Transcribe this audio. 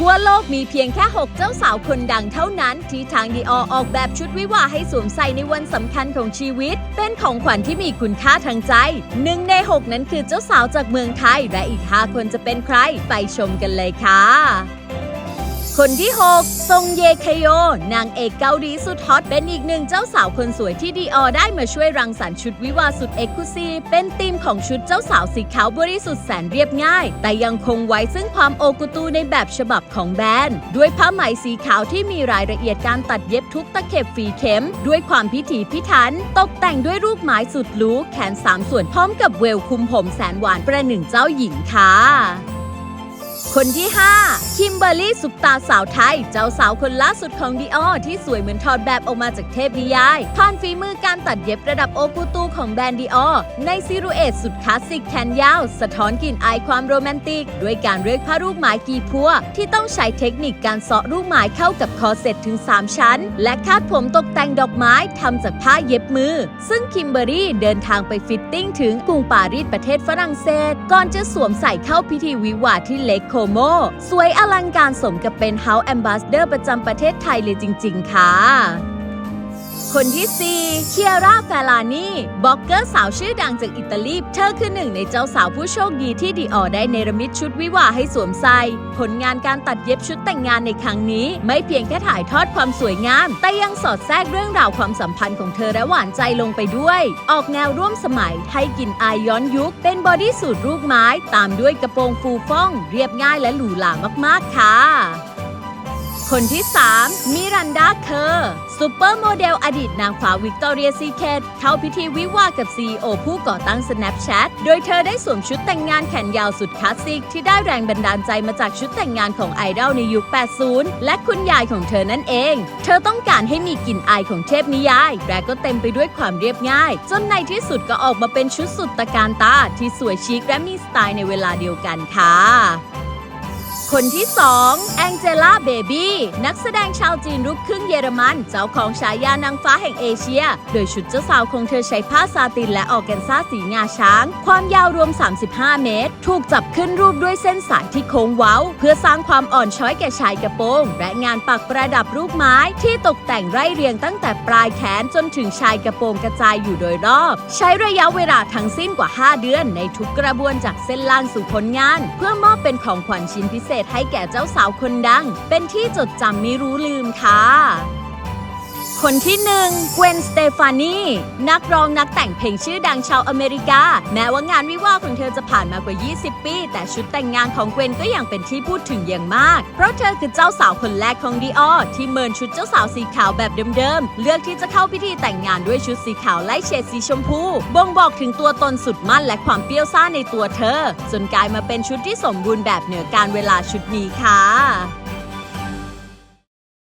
ทั่วโลกมีเพียงแค่ 6 เจ้าสาวคนดังเท่านั้น ที่ทางดีออออกแบบชุดวิวาให้สวมใส่ในวันสำคัญของชีวิต เป็นของขวัญที่มีคุณค่าทางใจหนึ่งใน 6 นั้นคือเจ้าสาวจากเมืองไทย และอีก 5 คนจะเป็นใคร ไปชมกันเลยค่ะ คนที่6ซงเยคโย นางเอกเกาหลีสุดฮอตเป็นอีกหนึ่งเจ้าสาวคนสวยที่ดีออได้มาช่วยรังสรรค์ชุดวิวาสุดเอกลุซีเป็นธีมของชุดเจ้าสาวสีขาวบริสุทธิ์แสนเรียบง่าย แต่ยังคงไว้ซึ่งความโอกุตูในแบบฉบับของแบรนด์ ด้วยผ้าไหมสีขาวที่มีรายละเอียดการตัดเย็บทุกตะเข็บฝีเข็ม ด้วยความพิถีพิถัน ตกแต่งด้วยรูปไม้สุดหรูแขนสามส่วนพร้อมกับเวลคุมผมแสนหวานประหนึ่งเจ้าหญิงค่ะ คนที่ 5 คิมเบอร์รี่สุปตาสาวไทย เจ้าสาวคนล่าสุดของดีออที่สวยเหมือนถอดแบบออกมาจากเทพนิยายผ่านฝีมือการตัดเย็บระดับโอกุตูของแบรนด์ดีออในซิรูเอตสุดคลาสสิกแขนยาว สะท้อนกลิ่นอายความโรแมนติก ด้วยการเลือกผ้ารูปไม้กีพัว ที่ต้องใช้เทคนิคการเสาะรูปไม้เข้ากับคอเซ็ตถึง 3 ชั้น และคาดผมตกแต่งดอกไม้ทำจากผ้าเย็บมือ ซึ่งคิมเบอร์รี่เดินทางไปฟิตติ้งถึงกรุงปารีสประเทศฝรั่งเศส ก่อนจะสวมใส่เข้าพิธีวิวาที่เลคโคโมสวยอลังการสมกับเป็น House Ambassador ประจำประเทศไทยเลยจริง ๆ ค่ะ คนที่4เคียร่าแฟลานีบล็อกเกอร์สาวชื่อดังจากอิตาลี เธอคือหนึ่งในเจ้าสาวผู้โชคดีที่ดีออได้เนรมิตชุดวิวาให้สวมใส่ ผลงานการตัดเย็บชุดแต่งงานในครั้งนี้ ไม่เพียงแค่ถ่ายทอดความสวยงาม แต่ยังสอดแทรกเรื่องราวความสัมพันธ์ของเธอและหวานใจลงไปด้วย ออกแนวร่วมสมัย ให้กลิ่นอายย้อนยุค เป็นบอดี้สูทรูปไม้ ตามด้วยกระโปรงฟูฟ่อง เรียบง่ายและหรูหรามากๆค่ะ คนที่ 3 มิรันดาเคอร์ซูเปอร์โมเดลอดีตนางฟ้าวิกตอเรียซีเคทเข้าพิธีวิวาห์กับ CEO ผู้ก่อตั้ง Snapchat โดยเธอได้สวมชุดแต่งงานแขนยาวสุดคลาสสิก ที่ได้แรงบันดาลใจมาจากชุดแต่งงานของไอดอลในยุค 80 และคุณยายของเธอนั่นเอง เธอต้องการให้มีกลิ่นอายของเทพนิยาย และก็เต็มไปด้วยความเรียบง่าย จนในที่สุดก็ออกมาเป็นชุดสุดตะการตาที่สวยชิคและมีสไตล์ในเวลาเดียวกันค่ะ คนที่ 2 แองเจล่าเบบี้ นักแสดงชาวจีนลูกครึ่งเยอรมัน เจ้าของฉายานางฟ้าแห่งเอเชีย โดยชุดเจ้าสาวของเธอใช้ผ้าซาตินและออร์แกนซาสีงาช้าง ความยาวรวม 35 เมตร ถูกจับขึ้นรูปด้วยเส้นสายที่โค้งเว้า เพื่อสร้างความอ่อนช้อยแก่ชายกระโปรง และงานปักประดับรูปไม้ที่ตกแต่งไร่เรียงตั้งแต่ปลายแขนจนถึงชายกระโปรงกระจายอยู่โดยรอบ ใช้ระยะเวลาทั้งสิ้นกว่า 5 เดือน ในทุกกระบวนจากเส้นล่างสู่ผลงาน เพื่อมอบเป็นของขวัญชิ้นพิเศษให้แก่เจ้าสาวคนดัง เป็นที่จดจำไม่รู้ลืมค่ะ คนที่หนึ่งเกวนสเตฟานีนักร้องนักแต่งเพลงชื่อดังชาวอเมริกา แม้ว่างานวิวาของเธอจะผ่านมากว่า 20 ปี แต่ชุดแต่งงานของเกวนก็ยังเป็นที่พูดถึงอย่างมาก เพราะเธอคือเจ้าสาวคนแรกของดีออที่เมินชุดเจ้าสาวสีขาวแบบเดิมๆ เลือกที่จะเข้าพิธีแต่งงานด้วยชุดสีขาวไล่เฉดสีชมพู บ่งบอกถึงตัวตนสุดมั่นและความเปรี้ยวซ่าในตัวเธอ จนกลายมาเป็นชุดที่สมบูรณ์แบบเหนือการเวลาชุดนี้ค่ะ